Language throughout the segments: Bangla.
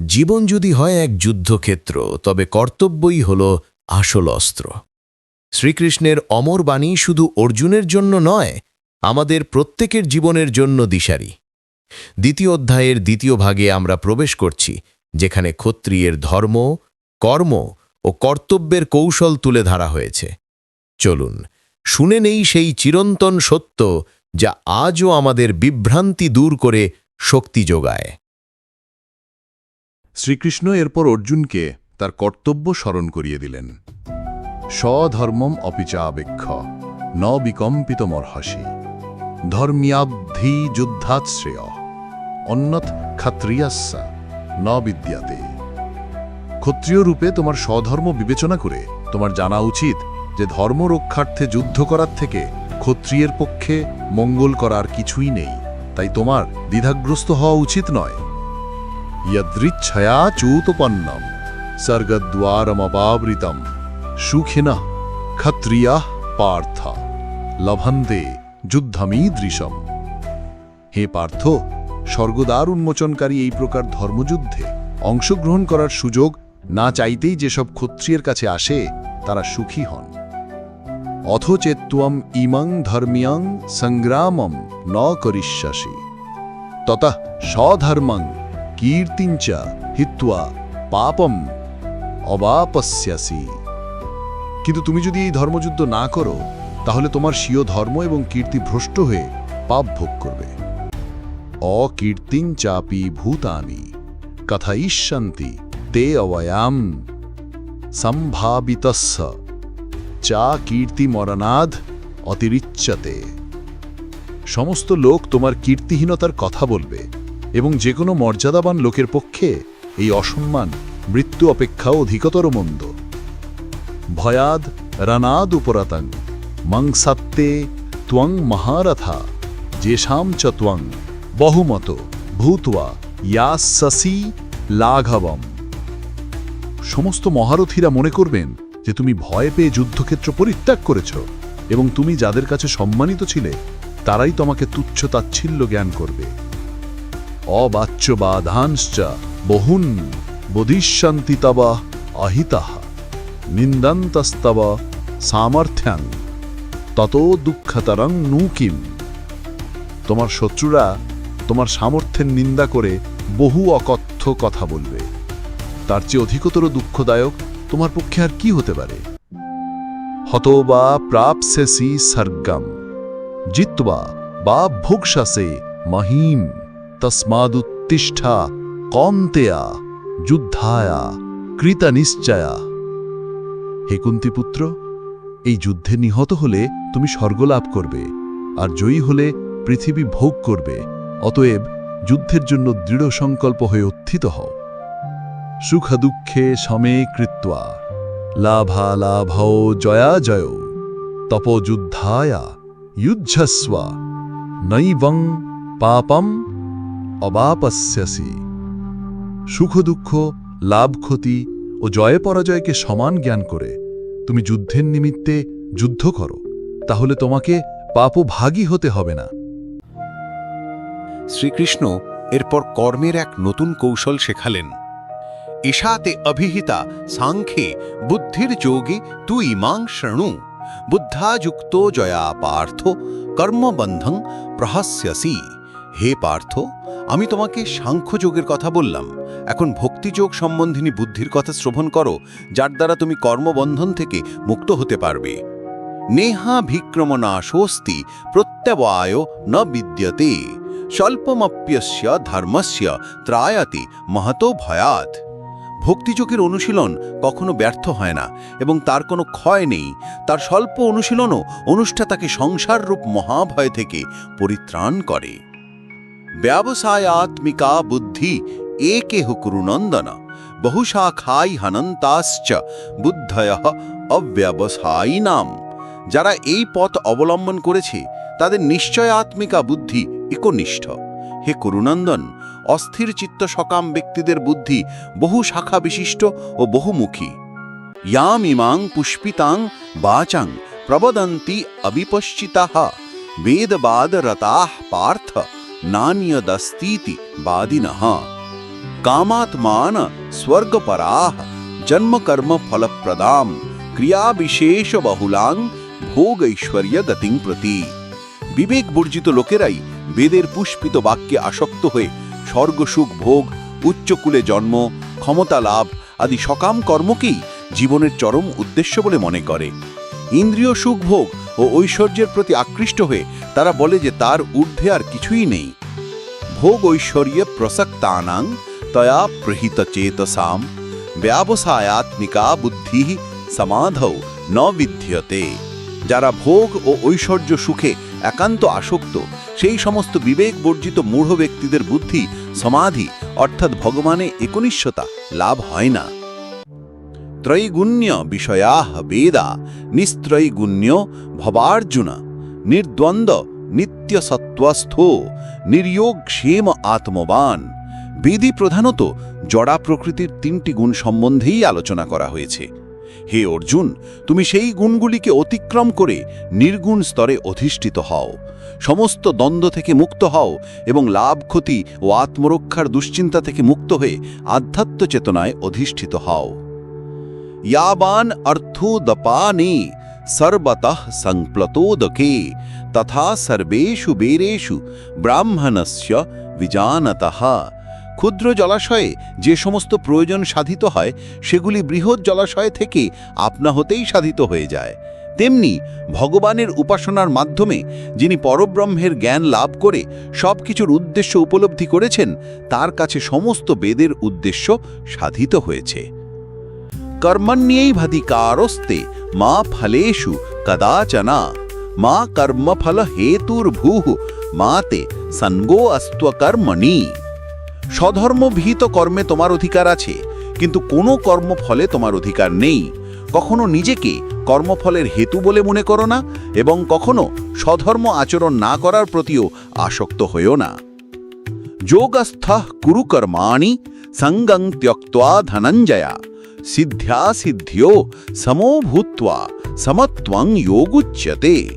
জীবন যদি হয় এক যুদ্ধক্ষেত্র, তবে কর্তব্যই হল আসল অস্ত্র। শ্রীকৃষ্ণের অমর বাণী শুধু অর্জুনের জন্য নয়, আমাদের প্রত্যেকের জীবনের জন্য দিশারি। দ্বিতীয় অধ্যায়ের দ্বিতীয় ভাগে আমরা প্রবেশ করছি, যেখানে ক্ষত্রিয়ের ধর্ম, কর্ম ও কর্তব্যের কৌশল তুলে ধরা হয়েছে। চলুন, শুনে নেই সেই চিরন্তন সত্য যা আজও আমাদের বিভ্রান্তি দূর করে শক্তি যোগায়। শ্রীকৃষ্ণ এরপর অর্জুনকে তার কর্তব্য স্মরণ করিয়ে দিলেন। স্বধর্মম অপিচাবেক্ষ, ন বিকম্পিতমর্হসি। ধর্মিয়াব্ধি যুদ্ধাৎ শ্রেয় অন্যথ ক্ষত্রিয়াস্যা, ন বিদ্যাতে। ক্ষত্রিয় রূপে তোমার স্বধর্ম বিবেচনা করে তোমার জানা উচিত যে ধর্ম রক্ষার্থে যুদ্ধ করার থেকে ক্ষত্রিয়ের পক্ষে মঙ্গল করার কিছুই নেই। তাই তোমার দ্বিধাগ্রস্ত হওয়া উচিত নয়। યદૃચ્છયાચ્યુતપન્નમ સર્ગદ્વારમવાવૃતમ સુખિન ક્ષત્રિય পার্থ লভন্তে যুদ্ধমীদৃশম হে পার্থ স্বর্গদ্বার উন্মোচনকারী এই প্রকার ধর্মযুদ্ধে অংশগ্রহণ করার সুযোগ না চাইতেই যেসব ক্ষত্রিয়ের কাছে আসে, তারা সুখী হন। অথচেত্বম ইমং ধর্মীয়ং সংগ্রামম ন করিষ্যাসি। ততঃ স্বধর্মং কীর্তিঞ্চ হিত্বা পাপম অবাপস্যাসি কিন্তু তুমি যদি এই ধর্মযুদ্ধ না করো, তাহলে তোমার স্বীয় ধর্ম এবং কীর্তি ভ্রষ্ট হয়ে পাপ ভোগ করবে। অকীর্তিঞ্চাপি ভূতানি, কথয়িষ্যন্তি তে অবয়াম, সম্ভাবিতস্য, চা কীর্তিমরণাদ অতিরিচ্যতে। সমস্ত লোক তোমার কীর্তিহীনতার কথা বলবে। এবং যে কোনো মর্যাদাবান লোকের পক্ষে এই অসম্মান, মৃত্যু অপেক্ষা অধিকতর মন্দ। ভয়াদ রনাদ উপরাতং মংসাত্তে ত্বং মহারথা, যেষাম চ ত্বং, বহুমত, ভূত্বা, ইয়াসি লাঘবম। সমস্ত মহারথীরা মনে করবেন যে তুমি ভয় পেয়ে যুদ্ধক্ষেত্র পরিত্যাগ করেছ এবং তুমি যাদের কাছে সম্মানিত ছিলে, তারাই তোমাকে তুচ্ছ তাচ্ছিল্য জ্ঞান করবে। অবাচ্যবাধাংশ্চ বহুন বোধিষ্যন্তি তব অহিতঃ নিন্দন্তস্তব সামর্থ্যাং। তত দুঃখতরং নু কিম। তোমার শত্রুরা তোমার সামর্থ্যের নিন্দা করে বহু অকথ্য কথা বলবে। তার চেয়ে অধিকতর দুঃখদায়ক তোমার পক্ষে আর কি হতে পারে? হত বা প্রাপসেসি সর্গম জিতবা বা ভোগসাসে মহিম। তস্মাদুত্তিষ্ঠা কন্তেয়া যুদ্ধায়া কৃতনিশ্চয়া হে কুন্তিপুত্র, এই যুদ্ধে নিহত হলে তুমি স্বর্গলাভ করবে, আর জয়ী হলে পৃথিবী ভোগ করবে, অতএব যুদ্ধের জন্য দৃঢ় সংকল্প হয়ে উত্থিত হও। সুখ দুঃখে সমে কৃত্বা লাভালাভৌ জয়া জয় তপযুদ্ধায়া যুদ্ধস্ব নৈবং পাপম অবাপস্যাসি। সুখ দুঃখ লাভ ক্ষতি ও জয় পরাজয়কে সমান জ্ঞান করে তুমি যুদ্ধের নিমিত্তে যুদ্ধ করো, তাহলে তোমাকে পাপভাগী হতে হবে না। শ্রীকৃষ্ণ এরপর কর্মের এক নতুন কৌশল শেখালেন। ঈশাতে অভিহিতা সাংখ্যে বুদ্ধির যোগে তু ইমাং শৃণু, বুদ্ধাযুক্ত জয়া পার্থ, কর্মবন্ধং প্রহাস্যসি। হে পার্থ আমি তোমাকে সাংখ্যযোগের কথা বললাম। এখন ভক্তিযোগ সম্বন্ধিনী বুদ্ধির কথা শ্রবণ করো, যার দ্বারা তুমি কর্মবন্ধন থেকে মুক্ত হতে পারবে। নেহা ভিক্রমনাশোস্তি প্রত্যবায় ন বিদ্যতে, স্বল্পমপ্যস্য ধর্মস্য ত্রায়াতি মহতো ভয়াত। ভক্তিযোগের অনুশীলন কখনো ব্যর্থ হয় না এবং তার কোনো ক্ষয় নেই। তার স্বল্প অনুশীলনও অনুষ্ঠা তাকে সংসাররূপ মহাভয় থেকে পরিত্রাণ করে। ব্যবসায়াত্মিকা বুদ্ধি একে হুকুরুনন্দন। বহুশাখাই হনন্তাশ্চ বুদ্ধয় অব্যবসায়ী নাম যারা এই পথ অবলম্বন করেছে, তাদের নিশ্চয়াত্মিকা বুদ্ধি একনিষ্ঠ। হে করুনন্দন অস্থির চিত্ত সকাম ব্যক্তিদের বুদ্ধি বহু শাখা বিশিষ্ট ও বহুমুখী। ইয়াম ইমাং পুষ্পিতাং বাচাং প্রবদন্তি অবিপশ্চিতাহ বেদবাদ রতাহ পার্থ। ನಾನ್ಯದಸ್ತೀತಿ ಬಾದಿನಃ ಕಾಮಾತ್ಮಾನ ಸ್ವರ್ಗಪರಾಃ ಜನ್ಮಕರ್ಮ ಫಲಪ್ರದಾಂ ক্রিয়াবিশেষ বহুলাং ভোগ ঐশ্বর্য গতিং প্রতি বিবেকবর্জিত লোকেরাই বেদের পুষ্পিত বাক্যে আসক্ত হয়ে স্বর্গসুখ ভোগ উচ্চকুলে জন্ম ক্ষমতা লাভ আদি সকাম কর্মকেই জীবনের চরম উদ্দেশ্য বলে মনে করে। ইন্দ্রিয় সুখ ভোগ ও ঐশ্বর্যের প্রতি আকৃষ্ট হয়ে তারা বলে যে তার ঊর্ধ্বে আর কিছুই নেই। ভোগ ঐশ্বর্য প্রসক্তানাং তয়া প্রহিত চেতসাম ব্যবসায়াত্মিকা বুদ্ধি সমাধৌ ন বিধ্যতে যারা ভোগ ও ঐশ্বর্য সুখে একান্ত আসক্ত, সেই সমস্ত বিবেক বর্জিত মূঢ় ব্যক্তিদের বুদ্ধি সমাধি অর্থাৎ ভগবানে একনিষ্ঠতা লাভ হয় না। ত্রৈগুণ্য বিষয়া বেদা, নিস্ত্রৈগুণ্য ভবার্জুন, নির্দ্বন্দ্ব নিত্যসত্ত্বস্থো নির্যোগ ক্ষেম আত্মবান। বেদি প্রধানত জড়া প্রকৃতির তিনটি গুণ সম্বন্ধেই আলোচনা করা হয়েছে। হে অর্জুন, তুমি সেই গুণগুলিকে অতিক্রম করে নির্গুণ স্তরে অধিষ্ঠিত হও। সমস্ত দ্বন্দ্ব থেকে মুক্ত হও এবং লাভ, ক্ষতি ও আত্মরক্ষার দুশ্চিন্তা থেকে মুক্ত হয়ে আধ্যাত্ম চেতনায় অধিষ্ঠিত হও। यावान अर्थोदपाने सर्वतः संप्लतोदके तथा सर्वेषु बेरेषु ব্রাহ্মণস্য বিজানতঃ ক্ষুদ্র জলাশয়ে যে সমস্ত প্রয়োজন সাধিত হয় সেগুলি বৃহৎ জলাশয় থেকে আপনা হতেই সাধিত হয়ে যায় তেমনি ভগবানের উপাসনার মাধ্যমে যিনি পরব্রহ্মের জ্ঞান লাভ করে সব কিছুর উদ্দেশ্য উপলব্ধি করেছেন তার কাছে সমস্ত বেদের উদ্দেশ্য সাধিত হয়েছে কর্মণ্যৈভধিকারস্তে মা ফলেষু কদাচনা মা কর্মফল হেতুর্ভূহ মা তে সঙ্গো অস্ত্বকর্মণি স্বধর্মভীত কর্মে তোমার অধিকার আছে, কিন্তু কোনো কর্মফলে তোমার অধিকার নেই। কখনো নিজেকে কর্মফলের হেতু বলে মনে করো না, এবং কখনো স্বধর্ম আচরণ না করার প্রতিও আসক্ত হইও না। যোগাস্থ কুরুকর্মাণি সঙ্গং ত্যক্তা ধনঞ্জয়া। সিদ্ধ্যা সিদ্ধিও সমো ভূত্বা সমত্বং যোগুচ্যতে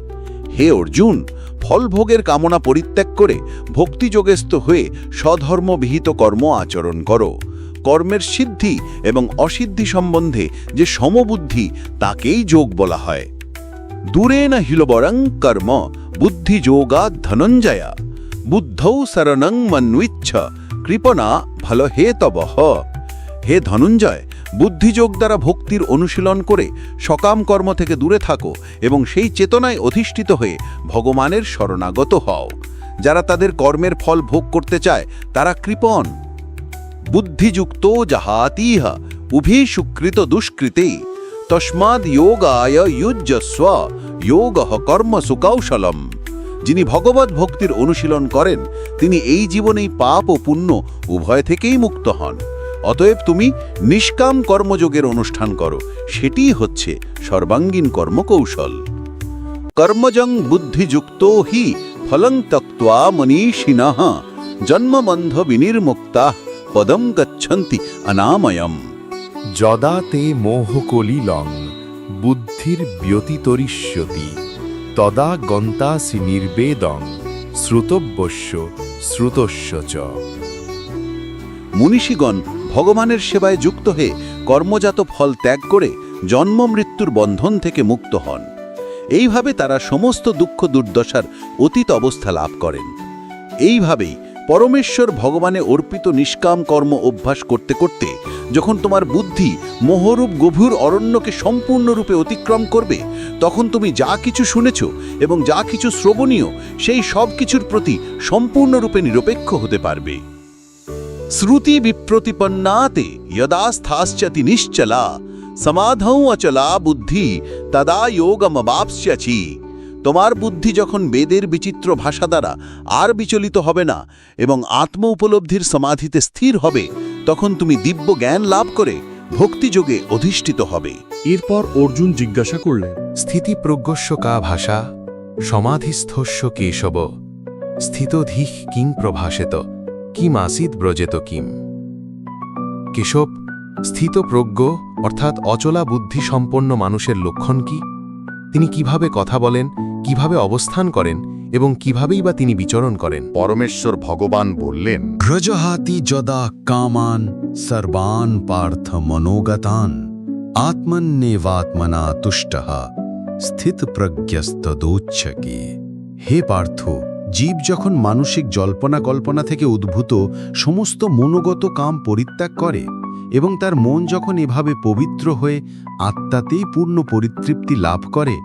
হে অর্জুন, ফলভোগের কামনা পরিত্যাগ করে ভক্তিযোগেস্থ হয়ে স্বধর্মবিহিত কর্ম আচরণ করো। কর্মের সিদ্ধি এবং অসিদ্ধি সম্বন্ধে যে সমবুদ্ধি, তাকেই যোগ বলা হয়। দূরেন হিলবরং কর্ম বুদ্ধিযোগা ধনঞ্জয়া। বুদ্ধৌ শরণং মন্বিচ্ছ হে তবহ। হে ধনঞ্জয় বুদ্ধিযোগ দ্বারা ভক্তির অনুশীলন করে সকাম কর্ম থেকে দূরে থাকো এবং সেই চেতনায় অধিষ্ঠিত হয়ে ভগবানের শরণাগত হও। যারা তাদের কর্মের ফল ভোগ করতে চায়, তারা কৃপণ। বুদ্ধিযুক্ত জাহাতিহ উভি সুকৃত দুষ্কৃতে। তস্মাদ যোগায় যুজ্যস্ব যোগ কর্ম সুকৌশলম। যিনি ভগবত ভক্তির অনুশীলন করেন, তিনি এই জীবনেই পাপ ও পুণ্য উভয় থেকেই মুক্ত হন। অতএব তুমি নিষ্কাম কর্মযোগের অনুষ্ঠান করো। সেটিই হচ্ছে সর্বাঙ্গীন কর্মকৌশল। কর্মজং বুদ্ধিযুক্ত হি ফলং তক্তা মনীষিণ। জন্মবন্ধ বিনির্মুক্তা পদম গচ্ছন্তি অনাময়ম। যদা তে মোহকলিলং বুদ্ধির ব্যতিতরিষ্যতি। তদা গন্তাসি নির্বেদং শ্রুতব্যস্য শ্রুতস্য চ। মনীষীগণ ভগবানের সেবায় যুক্ত হয়ে কর্মজাত ফল ত্যাগ করে জন্ম মৃত্যুর বন্ধন থেকে মুক্ত হন। এইভাবে তারা সমস্ত দুঃখ দুর্দশার অতীত অবস্থা লাভ করেন। এইভাবেই পরমেশ্বর ভগবানে অর্পিত নিষ্কাম কর্ম অভ্যাস করতে করতে যখন তোমার বুদ্ধি মোহরূপ গভীর অরণ্যকে সম্পূর্ণরূপে অতিক্রম করবে, তখন তুমি যা কিছু শুনেছ এবং যা কিছু শ্রবণীয়, সেই সব কিছুর প্রতি সম্পূর্ণরূপে নিরপেক্ষ হতে পারবে। শ্রুতি বিপ্রতিপন্নাতে যদা নিশ্চলা সমাধৌ অচলা বুদ্ধি তদা যোগমবাপস্যছি তোমার বুদ্ধি যখন বেদের বিচিত্র ভাষা দ্বারা আর বিচলিত হবে না এবং আত্ম উপলব্ধির সমাধিতে স্থির হবে তখন তুমি দিব্য জ্ঞান লাভ করে ভক্তিযোগে অধিষ্ঠিত হবে। এরপর অর্জুন জিজ্ঞাসা করলেন স্থিতিপ্রজ্ঞস্য কা ভাষা? সমাধিস্থস্য কেশব? স্থিতধিঃ কিং প্রভাসেত? কিমাসিদ ব্রজেত কিম? কেশব স্থিতপ্রজ্ঞ অর্থাৎ অচলা বুদ্ধি সম্পন্ন মানুষের লক্ষণ কি? তিনি কীভাবে কথা বলেন কীভাবে অবস্থান করেন এবং কিভাবেই বা তিনি বিচরণ করেন? পরমেশ্বর ভগবান বললেন ব্রজহাতি যদা কামান সর্বান পার্থ মনোগতান আত্মন্যেবাত্মনা তুষ্ট স্থিত প্রজ্ঞস্তদোচ্ছকে। হে পার্থ জীব যখন মানসিক জল্পনা কল্পনা থেকে উদ্ভূত, সমস্ত মনোগত কাম পরিত্যাগ করে এবং তার মন যখন এভাবে পবিত্র হয়ে আত্মাতেই পূর্ণ পরিতৃপ্তি লাভ করে,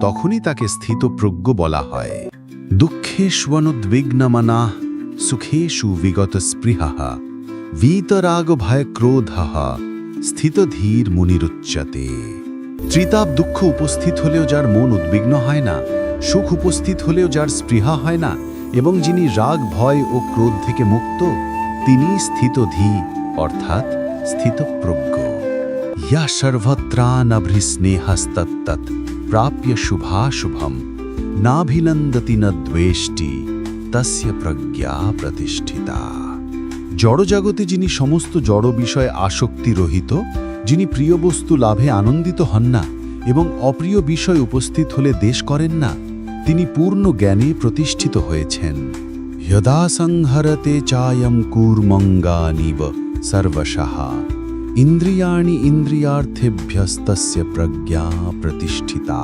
তখনই তাকে স্থিতপ্রজ্ঞ বলা হয়। দুঃখে সুবনোদ্বিগ্নমানা সুখে সুবিগত স্পৃহাহা বীতরাগ ভয় ক্রোধাহা স্থিতধীর মুনিরুচ্চতে। ত্রিতাপ দুঃখ উপস্থিত হলেও যার মন উদ্বিগ্ন হয় না সুখ উপস্থিত হলেও যার স্পৃহা হয় না, এবং যিনি রাগ, ভয় ও ক্রোধ থেকে মুক্ত, তিনি স্থিতধী, অর্থাৎ স্থিতপ্রজ্ঞ। ইয়া সর্বত্রানভৃস্নেহস্তত্তৎ প্রাপ্য শুভাশুভম, নাভিনন্দতি ন দ্বেষ্টি, তস্য প্রজ্ঞা প্রতিষ্ঠিতা। জড়জগতে যিনি সমস্ত জড় বিষয়ে আসক্তি রহিত, যিনি প্রিয় বস্তু লাভে আনন্দিত হন না, এবং অপ্রিয় বিষয় উপস্থিত হলে দেশ করেন না তিনি পূর্ণ জ্ঞানে প্রতিষ্ঠিত হয়েছেন। যদা সংহরতে চায়ম কূর্মঙ্গানিব সর্বশঃ ইন্দ্রিয়াণি ইন্দ্রিয়ার্থেভ্যস্তস্য প্রজ্ঞা প্রতিষ্ঠিতা।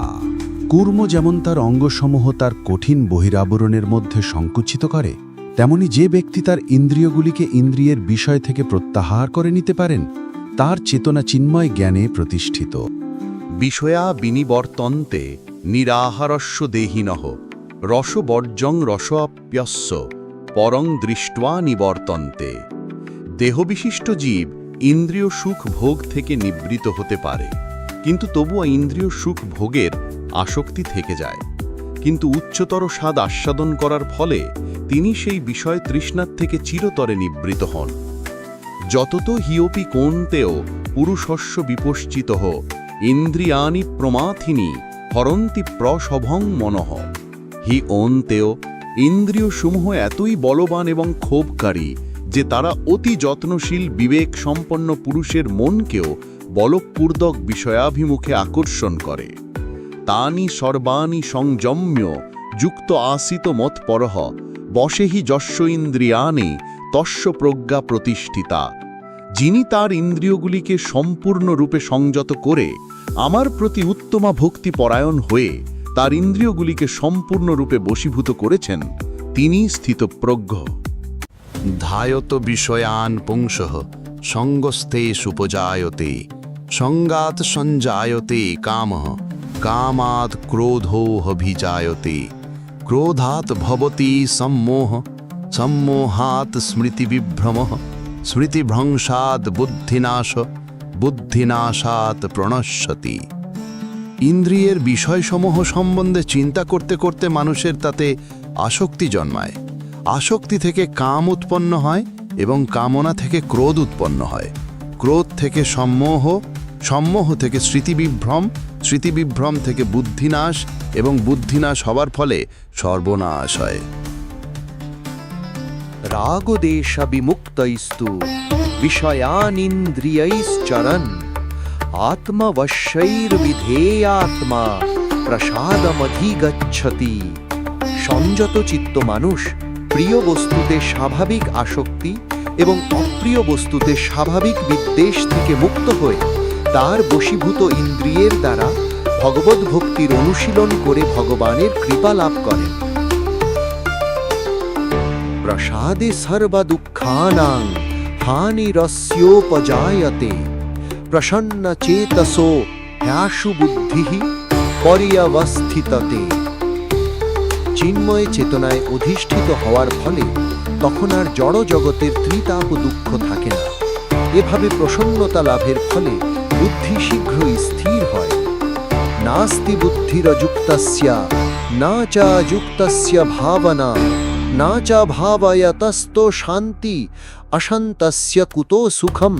কূর্ম যেমন তার অঙ্গসমূহ তার কঠিন বহিরাবরণের মধ্যে সংকুচিত করে, তেমনি যে ব্যক্তি তার ইন্দ্রিয়গুলিকে ইন্দ্রিয়ের বিষয় থেকে প্রত্যাহার করে নিতে পারেন, তার চেতনা চিন্ময় জ্ঞানে প্রতিষ্ঠিত। বিষয়া বিনিবর্তন্তে নিরাহারস্য দেহিনহ রসবর্জং রসআপ্যস্য, পরং দৃষ্টা নিবর্তন্তে। দেহবিশিষ্ট জীব ইন্দ্রিয় সুখ ভোগ থেকে নিবৃত হতে পারে, কিন্তু তবুও ইন্দ্রিয় সুখ ভোগের আসক্তি থেকে যায়। কিন্তু উচ্চতর স্বাদ আস্বাদন করার ফলে তিনি সেই বিষয় তৃষ্ণার থেকে চিরতরে নিবৃত হন। যত তো হিওপি কোনতেও পুরুষস্য বিপশ্চিত হ ইন্দ্রিয়ানি প্রমাথিনী হরন্তি প্রসভং মনঃ। হি অন্তেও ইন্দ্রিয়সমূহ এতই বলবান এবং ক্ষোভকারী যে তারা অতি যত্নশীল বিবেক সম্পন্ন পুরুষের মনকেও বলপূর্বক বিষয়াভিমুখে আকর্ষণ করে। তানি সর্বাণি সংযম্য যুক্ত আসিত মৎপরহ বশেহি যস্য ইন্দ্রিয়ানি তস্য প্রজ্ঞা প্রতিষ্ঠিতা। যিনি তার ইন্দ্রিয়গুলিকে সম্পূর্ণরূপে সংযত করে আমার প্রতি উত্তমা ভক্তি পরায়ণ হয়ে তার ইন্দ্রিয়গুলিকে সম্পূর্ণরূপে বশীভূত করেছেন, তিনি স্থিতপ্রজ্ঞ। ধায়ত বিষয়ান পুংস সঙ্গস্থে সুপজায়তে সঙ্গাত সঞ্জায়তে কাম, কামাৎ ক্রোধোহভিজায়তে ক্রোধাৎ ভবতি সম্মোহ, সম্মোহাৎ স্মৃতিবিভ্রম স্মৃতিভ্রংসাৎ বুদ্ধিনাশ বুদ্ধিনাশাত প্রণশ্যতি ইন্দ্রিয়ের বিষয়সমূহ সম্বন্ধে চিন্তা করতে করতে মানুষের তাতে আসক্তি জন্মায়। আসক্তি থেকে কাম উৎপন্ন হয় এবং কামনা থেকে ক্রোধ উৎপন্ন হয়। ক্রোধ থেকে সম্মোহ সম্মোহ থেকে স্মৃতিবিভ্রম স্মৃতিবিভ্রম থেকে বুদ্ধিনাশ এবং বুদ্ধিনাশ হবার ফলে সর্বনাশ হয়। রাগদেশ বিমুক্তইস্তু विषयानिन्द्रियैश्चरन् আত্মবশ্যৈর্বিধেয়াত্মা প্রসাদমধিগচ্ছতি সংযত চিত্ত মানুষ প্রিয় বস্তুতে স্বাভাবিক আসক্তি এবং অপ্রিয় বস্তুতে স্বাভাবিক বিদ্বেষ থেকে মুক্ত হয়ে তার বশীভূত ইন্দ্রিয়ের দ্বারা ভগবত ভক্তির অনুশীলন করে ভগবানের কৃপা লাভ করেন প্রসাদে সর্বদুঃখানাং হানিরস্যোপজায়তে প্রসন্ন চেতসো হ্যাসু বুদ্ধি পর্যবস্থিততে চিন্ময় চেতনায় অধিষ্ঠিত হওয়ার ফলে তখন আর জড় জগতের ত্রিতাপ দুঃখ থাকে না। এভাবে প্রসন্নতা লাভের ফলে বুদ্ধি শীঘ্রই স্থির হয়। নাস্তি বুদ্ধির বুদ্ধিরযুক্তস্য না চা যুক্তস্য ভাবনা না চা ভাবয়তস্তো শান্তি অশান্তস্য কুতো সুখম।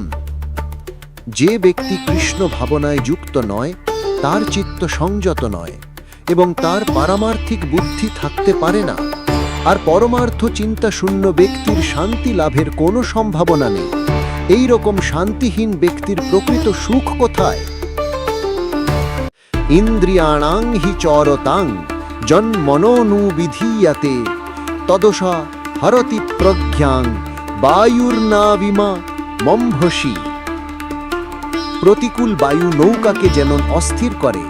যে ব্যক্তি কৃষ্ণ ভাবনায় যুক্ত নয়, তার চিত্ত সংযত নয়, এবং তার পারমার্থিক বুদ্ধি থাকতে পারে না। আর পরমার্থ চিন্তা শূন্য ব্যক্তির শান্তি লাভের কোনো সম্ভাবনা নেই। এই রকম শান্তিহীন ব্যক্তির প্রকৃত সুখ কোথায়? ইন্দ্রিয়াণাং হি চরতাং জন্মনোনুবিধীয়তে তদশা হরতি প্রজ্ঞাং। বায়ুর্নাবিমা মম্ভসী। প্রতিকূল বায়ু নৌকাকে যেমন অস্থির করে,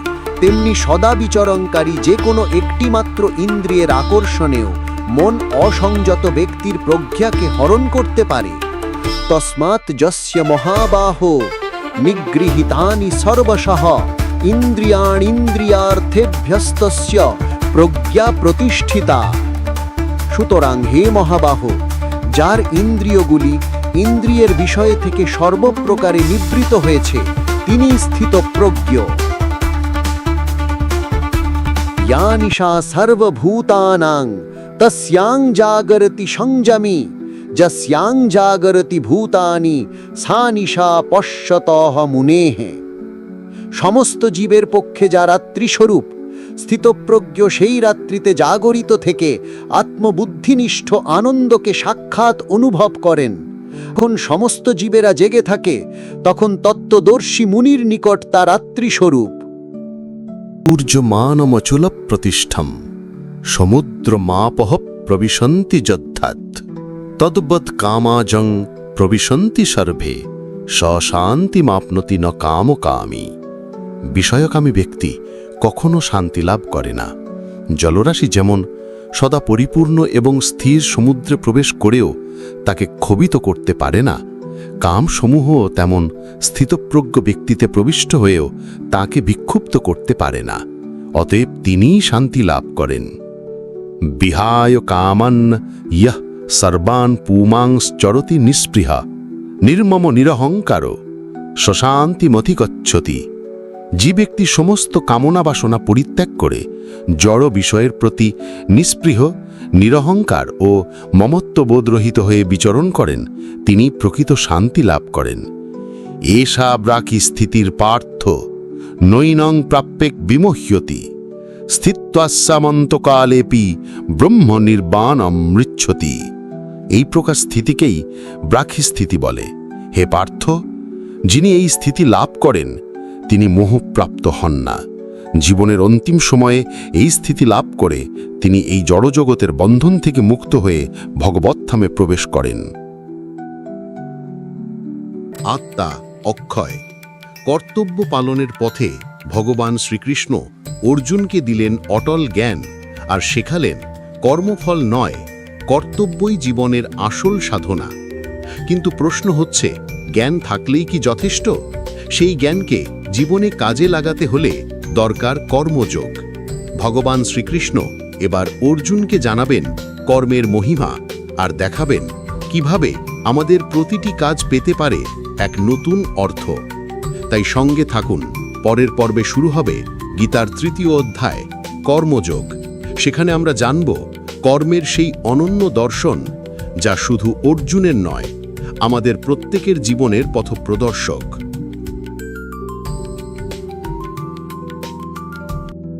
তেমনি সদা বিচরণকারী যে কোনো একটিমাত্র ইন্দ্রিয়ের আকর্ষণেও মন অসংযত ব্যক্তির প্রজ্ঞাকে হরণ করতে পারে। তস্মাৎ যস্য মহাবাহ নিগৃহীতানি সর্বশঃ ইন্দ্রিয়াণীন্দ্রিয়ার্থেভ্যস্তস্য প্রজ্ঞা প্রতিষ্ঠিতা। সুতরাং হে মহাবাহ যার ইন্দ্রিয়গুলি ইন্দ্রিয়ের বিষয় থেকে সর্বপ্রকারে নিবৃত হয়েছে, তিনি স্থিত প্রজ্ঞ নিশা সর্বভূতানাং, তস্যাং জাগরতি সংযমী, যস্যাং জাগরতি ভূতানি সা নিশা পশ্যতহ মুনেহে। সমস্ত জীবের পক্ষে যা রাত্রিস্বরূপ স্থিতপ্রজ্ঞ সেই রাত্রিতে জাগরিত থেকে আত্মবুদ্ধিনিষ্ঠ আনন্দকে সাক্ষাৎ অনুভব করেন। যখন সমস্ত জীবেরা জেগে থাকে, তখন তত্ত্বদর্শী মুনির নিকট তা রাত্রিস্বরূপ। ঊর্জমানমচল প্রতিষ্ঠম সমুদ্র মাপহ প্রবিশন্তি যদ্ধাৎ, তদ্বৎ কামাজং প্রবিশন্তি সর্ভে সশান্তিমাপনতি ন কামকামী বিষয়কামী ব্যক্তি কখনো শান্তি লাভ করে না। জলরাশি যেমন সদা পরিপূর্ণ এবং স্থির সমুদ্রে প্রবেশ করেও তাকে ক্ষোভিত করতে পারে না, কামসমূহ তেমন স্থিতপ্রজ্ঞ ব্যক্তিতে প্রবিষ্ট হয়েও তাকে বিক্ষুব্ধ করতে পারে না, অতএব তিনিই শান্তি লাভ করেন। বিহায় কামান ইয়ঃ সর্বান পুমাংশ্চরতি নিস্পৃহা, নির্মম নিরহংকার শশান্তিমধিগচ্ছতি যে ব্যক্তি সমস্ত কামনা বাসনা পরিত্যাগ করে, জড় বিষয়ের প্রতি নিস্পৃহ, নিরহংকার ও মমত্ববোধরহিত হয়ে বিচরণ করেন, তিনি প্রকৃত শান্তি লাভ করেন। এষা ব্রাকি স্থিতির পার্থ, নৈনং প্রাপ্যেক বিমহ্যতি স্থিত্বাসামন্তকালেপি ব্রহ্ম নির্বাণম মৃচ্ছতি। এই প্রকার স্থিতিকেই ব্রাখি স্থিতি বলে। হে পার্থ, যিনি এই স্থিতি লাভ করেন তিনি মোহপ্রাপ্ত হন না। জীবনের অন্তিম সময়ে এই স্থিতি লাভ করে তিনি এই জড়জগতের বন্ধন থেকে মুক্ত হয়ে ভগবত্থামে প্রবেশ করেন। আত্মা অক্ষয়। কর্তব্য পালনের পথে ভগবান শ্রীকৃষ্ণ অর্জুনকে দিলেন অটল জ্ঞান আর শেখালেন কর্মফল নয়, কর্তব্যই জীবনের আসল সাধনা। কিন্তু প্রশ্ন হচ্ছে, জ্ঞান থাকলেই কি যথেষ্ট? সেই জ্ঞানকে জীবনে কাজে লাগাতে হলে দরকার কর্মযোগ। ভগবান শ্রীকৃষ্ণ এবার অর্জুনকে জানাবেন কর্মের মহিমা আর দেখাবেন কীভাবে আমাদের প্রতিটি কাজ পেতে পারে এক নতুন অর্থ। তাই সঙ্গে থাকুন, পরের পর্বে শুরু হবে গীতার তৃতীয় অধ্যায়, কর্মযোগ। সেখানে আমরা জানব কর্মের সেই অনন্য দর্শন যা শুধু অর্জুনের নয়, আমাদের প্রত্যেকের জীবনের পথপ্রদর্শক।